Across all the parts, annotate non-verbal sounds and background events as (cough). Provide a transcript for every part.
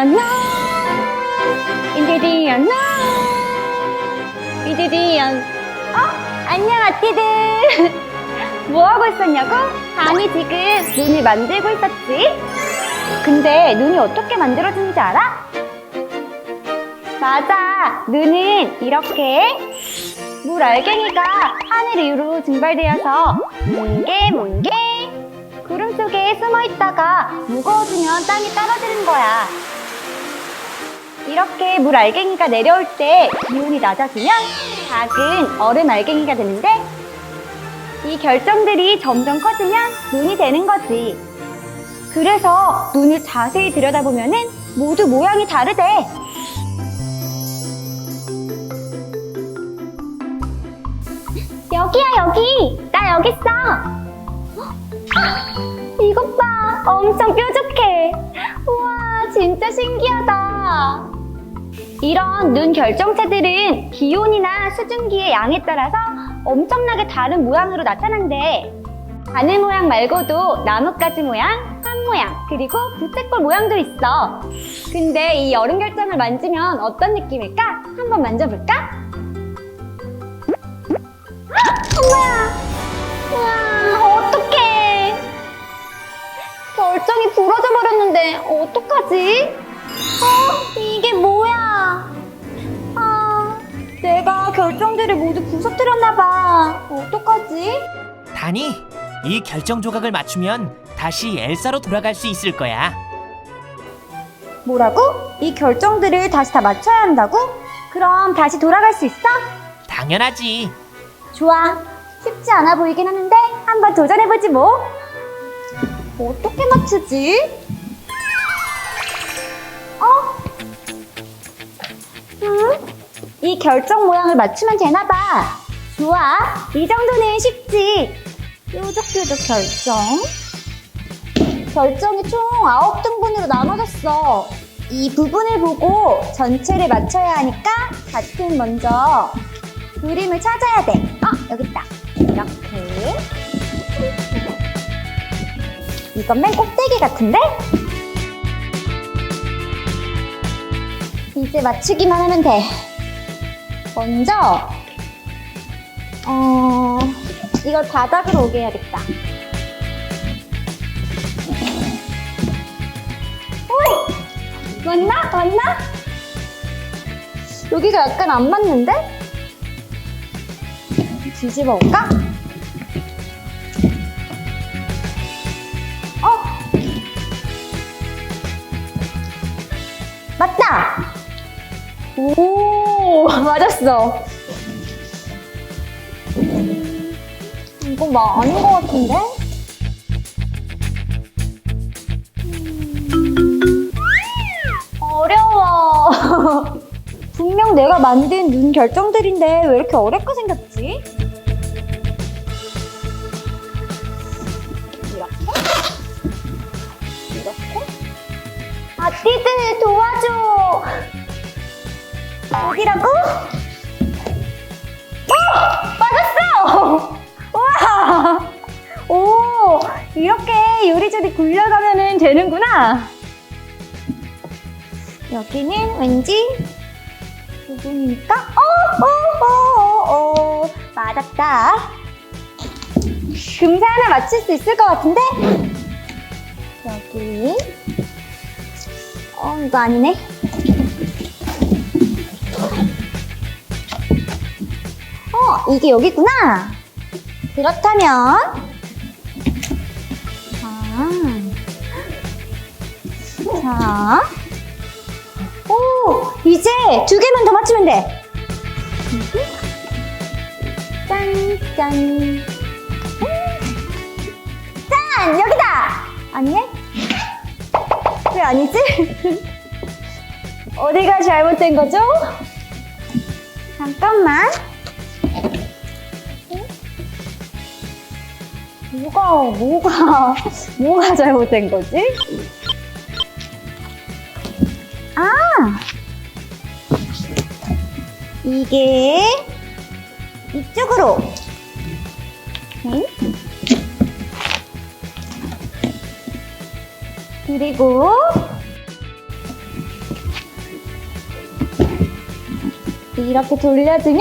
안녕. 이디디 안. 어? 안녕 아띠들. (laughs) 뭐 하고 있었냐고? 감이 지금 눈을 만들고 있었지. 근데 눈이 어떻게 만들어지는지 알아? 맞아. 눈은 이렇게 물 알갱이가 하늘 위로 증발되어서 뭉게 뭉게 구름 속에 숨어 있다가 무거워지면 땅에 떨어지는 거야. 이렇게 물 알갱이가 내려올 때 기온이 낮아지면 작은 얼음 알갱이가 되는데 이 결정들이 점점 커지면 눈이 되는 거지. 그래서 눈을 자세히 들여다보면 은 모두 모양이 다르대. 여기야 여기. 나 여기 있어. 헉, 이것 봐. 엄청 뾰족해. 우와 진짜 신기하다 이런 눈 결정체들은 기온이나 수증기의 양에 따라서 엄청나게 다른 모양으로 나타난대 바늘 모양 말고도 나뭇가지 모양, 산 모양, 그리고 부채꼴 모양도 있어 근데 이 얼음 결정을 만지면 어떤 느낌일까? 한번 만져볼까? 엄마야! 와, 어떡해! 결정이 부러져 버렸는데, 어떡하지? 어, 이게 뭐야? 결정들을 모두 부서뜨렸나봐. 어떡하지? 다니, 이 결정 조각을 맞추면 다시 엘사로 돌아갈 수 있을 거야. 뭐라고? 이 결정들을 다시 다 맞춰야 한다고? 그럼 다시 돌아갈 수 있어? 당연하지. 좋아. 쉽지 않아 보이긴 하는데 한번 도전해보지 뭐. 어떻게 맞추지? 이 결정 모양을 맞추면 되나봐. 좋아. 이 정도는 쉽지. 뾰족뾰족 결정. 결정이 총 9등분으로 나눠졌어. 이 부분을 보고 전체를 맞춰야 하니까 같은 먼저 그림을 찾아야 돼. 어, 여기 있다. 이렇게. 이건 맨 꼭대기 같은데? 이제 맞추기만 하면 돼. 먼저, 어, 이걸 바닥으로 오게 해야겠다. 오! 맞나? 맞나? 여기가 약간 안 맞는데? 뒤집어 볼까? 어? 맞다! 오, (laughs) 맞았어. 이거 뭐 아닌 것 같은데? 음, 어려워. (laughs) 분명 내가 만든 눈 결정들인데 왜 이렇게 어렵게 생겼지? 이렇게? 이렇게? 아 띠들 도와줘! 어디라고? 어! 맞았어! (laughs) 와! 오! 이렇게 요리조리 굴려가면 되는구나! 여기는 왠지 부분이니까 어, 어, 어, 어, 어, 맞았다. 금세 하나 맞출 수 있을 것 같은데? 여기. 어, 이거 아니네. 이게 여기구나. 그렇다면. 자. 자. 오, 이제 두 개만 더 맞추면 돼. 짠, 짠. 음, 짠! 여기다! 아니네? 왜 아니지? (laughs) 어디가 잘못된 거죠? 잠깐만. 뭐가 뭐가 (laughs) 뭐가 잘못된 거지? 아 이게 이쪽으로 응? 그리고 이렇게 돌려주면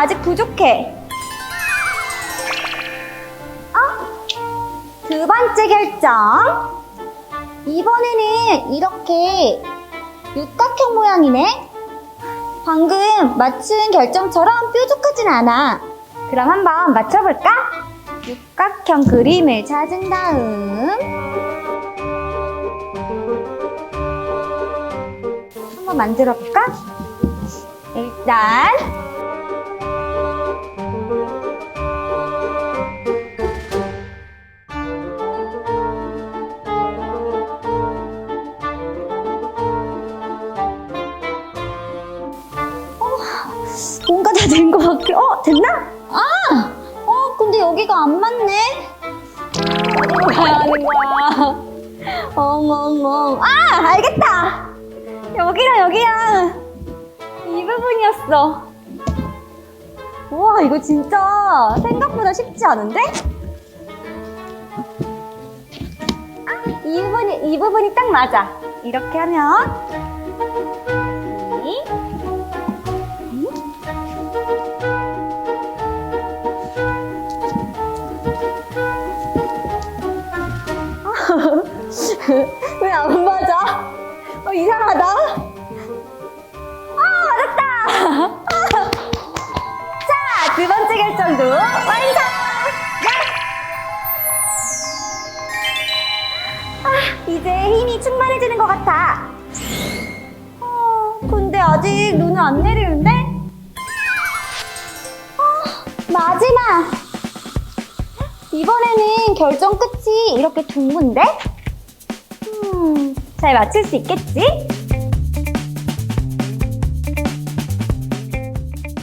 아직 부족해. 어? 두 번째 결정. 이번에는 이렇게 육각형 모양이네. 방금 맞춘 결정처럼 뾰족하진 않아. 그럼 한번 맞춰볼까? 육각형 그림을 찾은 다음 한번 만들어볼까? 일단 다 된 것 같아. 어, 됐나? 아! 어, 근데 여기가 안 맞네? 어디로 가야 하는 거야? 엉엉엉. 아! 알겠다! 여기랑 여기랑 이 부분이었어. 우와, 이거 진짜 생각보다 쉽지 않은데? 아, 이 부분이, 이 부분이 딱 맞아. 이렇게 하면. 왜 안 맞아? 어, 이상하다. 아, 맞았다. (laughs) 자, 두 번째 결정도 완성. 아, 이제 힘이 충만해지는 것 같아. 어, 근데 아직 눈을 안 내리는데? 어, 마지막. 이번에는 결정 끝이 이렇게 둥근데? 음, 잘 맞출 수 있겠지?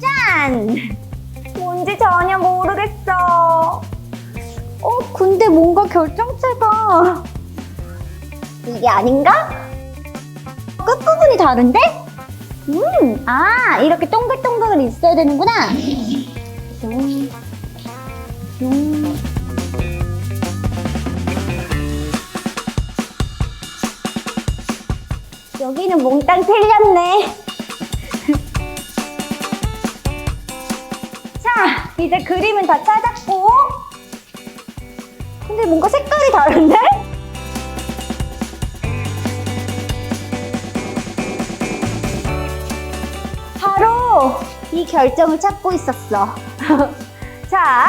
짠! 뭔지 전혀 모르겠어. 어, 근데 뭔가 결정체가 이게 아닌가? 끝부분이 다른데? 음, 아, 이렇게 동글동글 있어야 되는구나. 용, 여기는 몽땅 틀렸네. (laughs) 자, 이제 그림은 다 찾았고. 근데 뭔가 색깔이 다른데? 바로 이 결정을 찾고 있었어. (laughs) 자,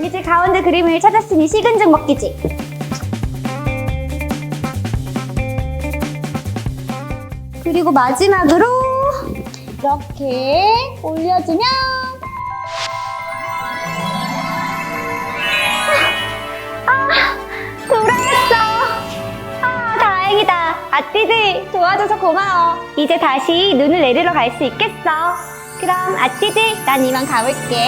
이제 가운데 그림을 찾았으니 식은 죽 먹기지. 그리고 마지막으로 이렇게 올려주면 아, 돌아갔어. 아, 다행이다. 아띠지 도와줘서 고마워. 이제 다시 눈을 내리러 갈 수 있겠어. 그럼 아띠지 난 이만 가볼게.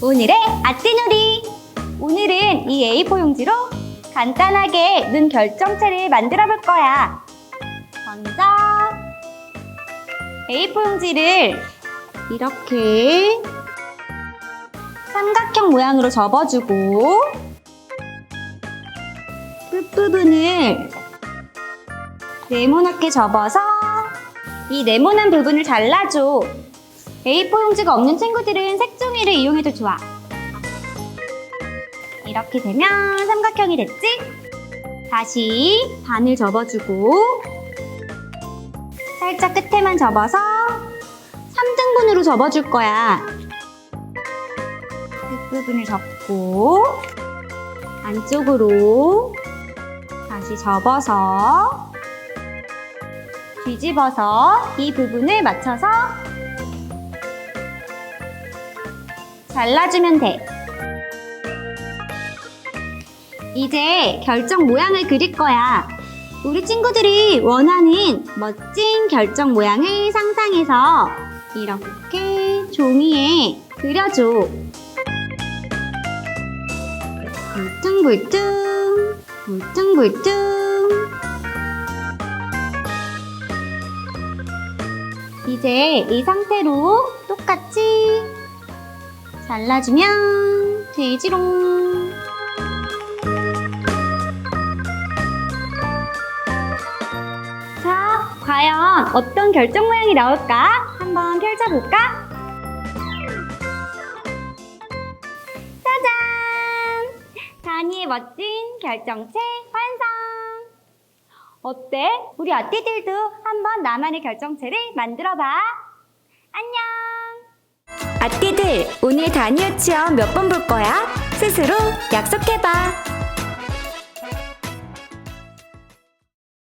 오늘의 아띠놀이. 오늘은 이 A4 용지로 간단하게 눈 결정체를 만들어 볼 거야. 먼저 A4 용지를 이렇게 삼각형 모양으로 접어주고 끝부분을 네모나게 접어서 이 네모난 부분을 잘라줘. A4 용지가 없는 친구들은 색종이를 이용해도 좋아. 이렇게 되면 삼각형이 됐지? 다시 반을 접어주고 살짝 끝에만 접어서 3등분으로 접어줄 거야. 끝부분을 접고 안쪽으로 다시 접어서 뒤집어서 이 부분을 맞춰서 잘라주면 돼. 이제 결정 모양을 그릴 거야. 우리 친구들이 원하는 멋진 결정 모양을 상상해서 이렇게 종이에 그려줘. 울퉁불퉁, 울퉁불퉁. 이제 이 상태로 똑같이 잘라주면 되지롱. 과연 어떤 결정 모양이 나올까? 한번 펼쳐볼까? 짜잔! 다니의 멋진 결정체 완성! 어때? 우리 아띠들도 한번 나만의 결정체를 만들어봐. 안녕! 아띠들, 오늘 다니 유치원 몇번 볼 거야? 스스로 약속해봐.